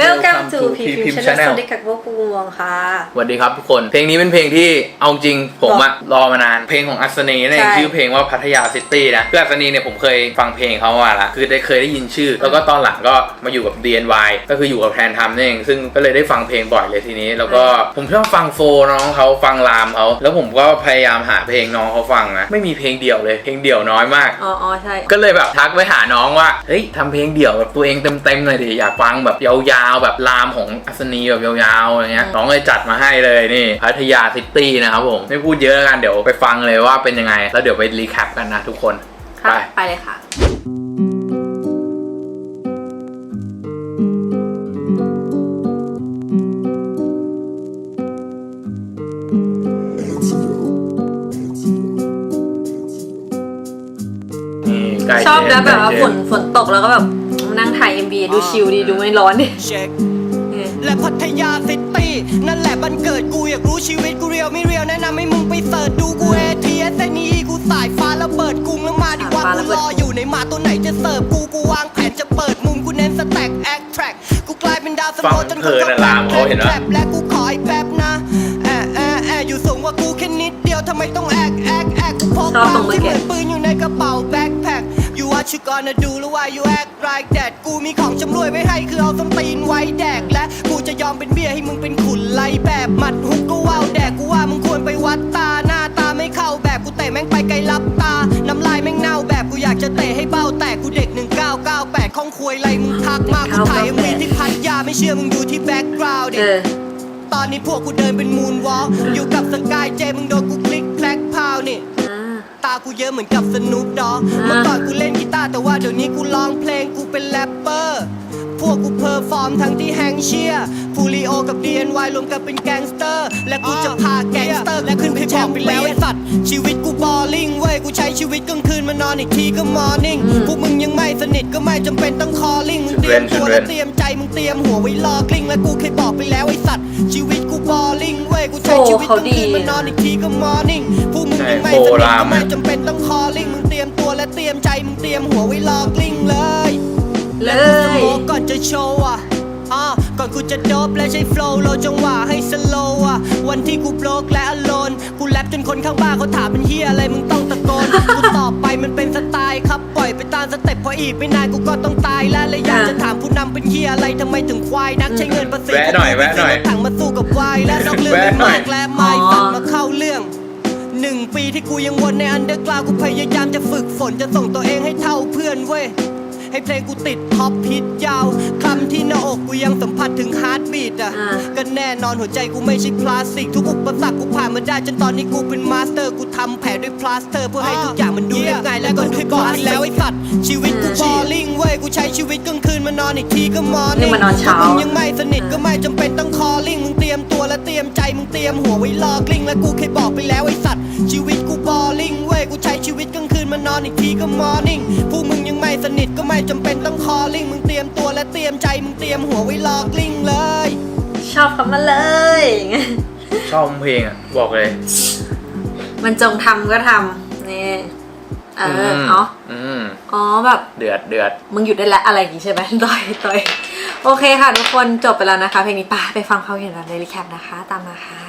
Welcome to to P P Film Film Channel Channel สวัสดีค่ะพวกกูมองค่ะสวัสดีครับทุกคน เพลงนี้เป็นเพลงที่เอาจริงผมอะรอมานาน เพลงของอัศนีนั่นเองใช่ชื่อเพลงว่าพัทยาซิตี้นะคืออัศนีเนี่ยผมเคยฟังเพลงเขามาละคือได้เคยได้ยินชื่อ แล้วก็ตอนหลังก็มาอยู่กับ DNY ก็คืออยู่กับแทนทำนั่นเองซึ่งก็เลยได้ฟังเพลงบ่อยเลยทีนี้ แล้วก็ผมชอบฟังโฟน้องเขาฟังรามเขาแล้วผมก็พยายามหาเพลงน้องเขาฟังนะไม่มีเพลงเดี่ยวเลยเพลงเดี่ยวน้อยมากอ๋ออ๋อใช่ก็เลยแบบทักไปหาน้องว่าเฮ้ยทำเพลงเดี่ยวแบบตัวเองเต็มๆหน่อยดิอยากฟังแบบยาวๆ แบบรามของอัศนีแบบยาวๆอะไรเงี้ยอืมน้องเลยจัดมาให้เลยนี่พัทยาซิตี้นะครับผม ไม่พูดเยอะแล้วกันเดี๋ยวไปฟังเลยว่าเป็นยังไง แล้วเดี๋ยวไปรีแคปกันนะทุกคนครับไปไปเลยค่ะนี่ใกล้ชอบแล้วแบบว่าเจฝนฝนตกแล้วก็แบบมานั่งถ่าย MV ดูชิลดีดูไม่ร้อนดิ เช็คเออและพัทยาซิตี้นั่นแหละบันเกิดกูอยากรู้ชีวิตกูเรียวไม่เรียวแนะนำให้มึงไปเสิร์ชดูกูเอทีเอสนีกูสายฟ้าแล้วเปิดกรุงแล้วมาดิว่ากูรออยู่ในมาตัวไหนจะเสิร์ฟกูกูวางแผนจะเปิดมุมกูเน้นสแต็กแอคแทร็กกูกลายเป็นดาวสโนว์จนคนก็แปบและกูขออีกแป๊บนะแอะแอะแอะอยู่สูงกว่ากูแค่นิดเดียวทำไมต้องแอกแอกแอกกูพกบ้างที่เหมือนปืนอยู่ในกระ gonna do หรือว่า you act like that กูมีของชำรวยไว้ให้คือเอาส้นตีนไว้แดกและกูจะยอมเป็นเบี้ยให้มึงเป็นขุนไล่แบบหมัดฮุกก็ว่าวแดกกูว่ามึงควรไปวัดตาหน้าตาไม่เข้าแบบกูเตะแม่งไปไกลลับตา น้ำลายแม่งเน่าแบบกูอยากจะเตะให้เบ้าแตกกูเด็ก 1998ข้องควยไรมึงทักมากูถ่ายมีที่พัทยาไม่เชื่อมึงดูที่แบ็กกราวด์ดิเออตอนนี้พวกกูเดินเป็นมูนวอล์กอยู่กับสกายเจมึงโดนกูคลิกแพลกพาวนี่อ่าตากูเยอะเหมือนกับสนุปดอเมื่อก่อนกูเล่นกีตาร์ แต่ว่าเดี๋ยวนี้กูร้องเพลงกูเป็นแรปเปอร์ พวกกูเพอร์ฟอร์มทั้งที่แฮงเชียร์ฟูริโอกับ DNY รวมกันเป็นแก๊งสเตอร์ และกูจะพาแก๊งสเตอร์และขึ้นไปบอกไปแล้วไอ้สัตว์ชีวิตกูบอลลิงเว้ยกูใช้ชีวิตกลางคืนมานอนอีกทีก็มอร์นิ่งพวกมึงยังไม่สนิทก็ไม่จำเป็นต้องคอลลิ่งมึงเตรียมตัวและเตรียมใจมึงเตรียมหัวไว้รอกลิ้งและกูเคยบอกไปแล้วไอ้สัตว์ชีวิตกูบอลลิงเว้ยกูใช้ชีวิตกลางคืนมานอนอีกทีก็มอร์นิ่งพวกมึงยังไม่สนิทก็ไม่จำเป็นต้องคอลลิ่งมึง ตรียมตัวและเตรียมใจมึงเตรียมหัวไว้รอกลิ้งเลยเลและกูสยโมกก่อนจะโชว์อะอ่าก่อนกูจะโดบและใช้โฟล์โลจังหวะให้สโลว์อะวันที่กูโบรกและอโลนกูแรปจนคนข้างบ้านเขาถามเป็นเฮียอะไรมึงต้องตะโกนกูตอบไปมันเป็นสไตล์ครับปล่อยไปตามสเต็ปพออีกไม่นานกูก็ต้องตายแล้วและอยากจะถามผู้นำเป็นเฮียอะไรทำไมถึงควายนักใช้เงินภาษีแวะหน่อยแวะหน่อย ถังมาสู้กับวายและนอกเรื่องแวะไม่หน่อมายกและไม่ตัดมาเที่กูยังวนในอันเดอร์กราวกูพยายามจะฝึกฝนจะส่งตัวเองให้เท่าเพื่อนเว้ย ให้เพลงกูติดท็อปฮิตยาวคำที่หน้าอกกูยังสัมผัสถึงฮาร์ดบีดอะอ่า ก็แน่นอนหัวใจกูไม่ใช่พลาสติก ทุกอุปสรรคกูผ่านมาได้จนตอนนี้กูเป็นมาสเตอร์ กูทำแผลด้วยพลาสเตอร์เพื่อให้ทุกอย่างมันดูเรียบง่ายและก็ดูคลาสแล้วไอ้สัตว์ชีวิตกูบอลลิงเว้ยกูใช้ชีวิตกลางคืนมานอนอีกทีก็มอร์นี่นิ่งมานอนเช้าพวกมึงยังไม่สนิทก็ไม่จำเป็นต้องคอลลิ่งมึงเตรียมตัวและเตรียมใจมึงเตรียมหัวไว้รอกลิ้งและกูเคยบอกไปแล้วไอ้สัตว์ชีวิตกูบอลลิงเว้ยกูใช้ชีวิตกลางคืนมานอนอีกทีก็มอร์นิ่ง สนิทก็ไม่จำเป็นต้องคอลลิ่งมึงเตรียมตัวและเตรียมใจมึงเตรียมหัวไว้รอกลิ้งเลย ชอบคำมาเลยชอบเพลงอะบอกเลย มันจงทำก็ทำนี่เออม เนาะอืม อ๋อแบบ เดือดเดือด มึงหยุดได้แล้วอะไรอย่างงี้ใช่ไหม ต่อยต่อยโอเคค่ะทุกคนจบไปแล้วนะคะ เพลงนี้ไป่ะไปฟังเขาเห็นเราในรีแคปนะคะ ตามมาค่ะ